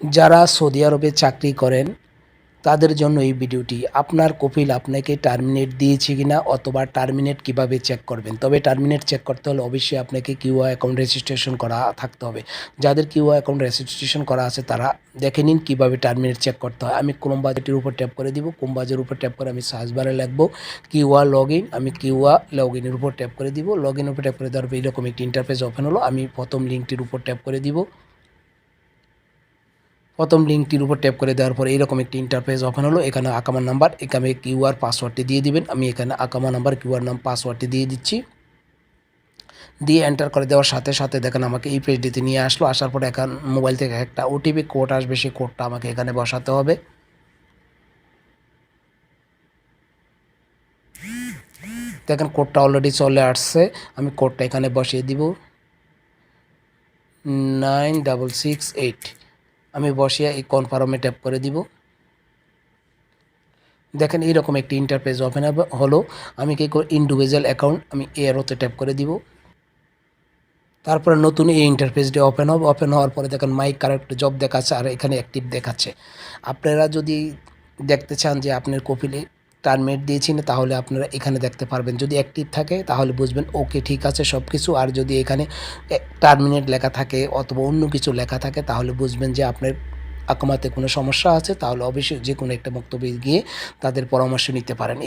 যারা সৌদি আরবে চাকরি করেন, তাদের জন্য এই ভিডিওটি। আপনার কপিল আপনাকে টার্মিনেট দিয়েছে কিনা অথবা টার্মিনেট কীভাবে চেক করবেন? তবে টার্মিনেট চেক করতে হলে অবশ্যই আপনাকে কিউআ অ্যাকাউন্ট রেজিস্ট্রেশন করা থাকতে হবে। যাদের কিউআ অ্যাকাউন্ট রেজিস্ট্রেশন করা আছে, তারা দেখে নিন কীভাবে টার্মিনেট চেক করতে হয়। আমি ক্রোম বাজেটের উপর ট্যাপ করে দিব। ক্রোম বাজের উপর ট্যাপ করে আমি সার্চ বারে লিখব। কিউআ লগ ইন আমি কিউআ লগ ইনের উপর ট্যাপ করে দিব। লগ ইনের উপর ট্যাপ করে দেওয়ার পর এরকম একটি ইন্টারফেস ওপেন হলো। আমি প্রথম লিঙ্কটির উপর ট্যাপ করে দিব। প্রথম লিঙ্কটির উপর ট্যাপ করে দেওয়ার পর এরকম একটি ইন্টারফেস ওপেন হলো। এখানে আকামার নাম্বার, এখানে কিউআর পাসওয়ার্ডটি দিয়ে দিবেন। আমি এখানে আকামা নাম্বার কিউআর নাম পাসওয়ার্ডটি দিয়ে দিচ্ছি। দিয়ে এন্টার করে দেওয়ার সাথে সাথে দেখেন আমাকে এই পেজটিতে নিয়ে আসলো। আসার পর এখন মোবাইল থেকে একটা ওটিপি কোড আসবে, সেই কোডটা আমাকে এখানে বসাতে হবে। দেখেন কোডটা অলরেডি চলে আসছে। আমি কোডটা এখানে বসিয়ে দিব। নাইন ডাবল সিক্স এইট আমি বসিয়া এই কনফার্মে ট্যাপ করে দিব। দেখেন এইরকম একটি ইন্টারপেজ ওপেন হলো। আমি কি করি? ইন্ডিভিজুয়াল অ্যাকাউন্ট আমি এরোতে ট্যাপ করে দিব। তারপরে নতুন এই ইন্টারফেসটি ওপেন হবে। ওপেন হওয়ার পরে দেখেন মাইক কারেক্ট জব দেখাচ্ছে আর এখানে অ্যাক্টিভ দেখাচ্ছে। আপনারা যদি দেখতে চান যে আপনার কপিলে টার্মিনেট দিয়েছি না, তাহলে আপনারা এখানে দেখতে পারবেন। যদি অ্যাক্টিভ থাকে, তাহলে বুঝবেন, ওকে, ঠিক আছে সব কিছু আর যদি এখানে টার্মিনেট লেখা থাকে অথবা অন্য কিছু লেখা থাকে, তাহলে বুঝবেন যে আপনার আকামাতে কোনো সমস্যা আছে, তাহলে অবশ্যই যে কোনো একটা বক্তব্যে গিয়ে তাদের পরামর্শ নিতে পারেন।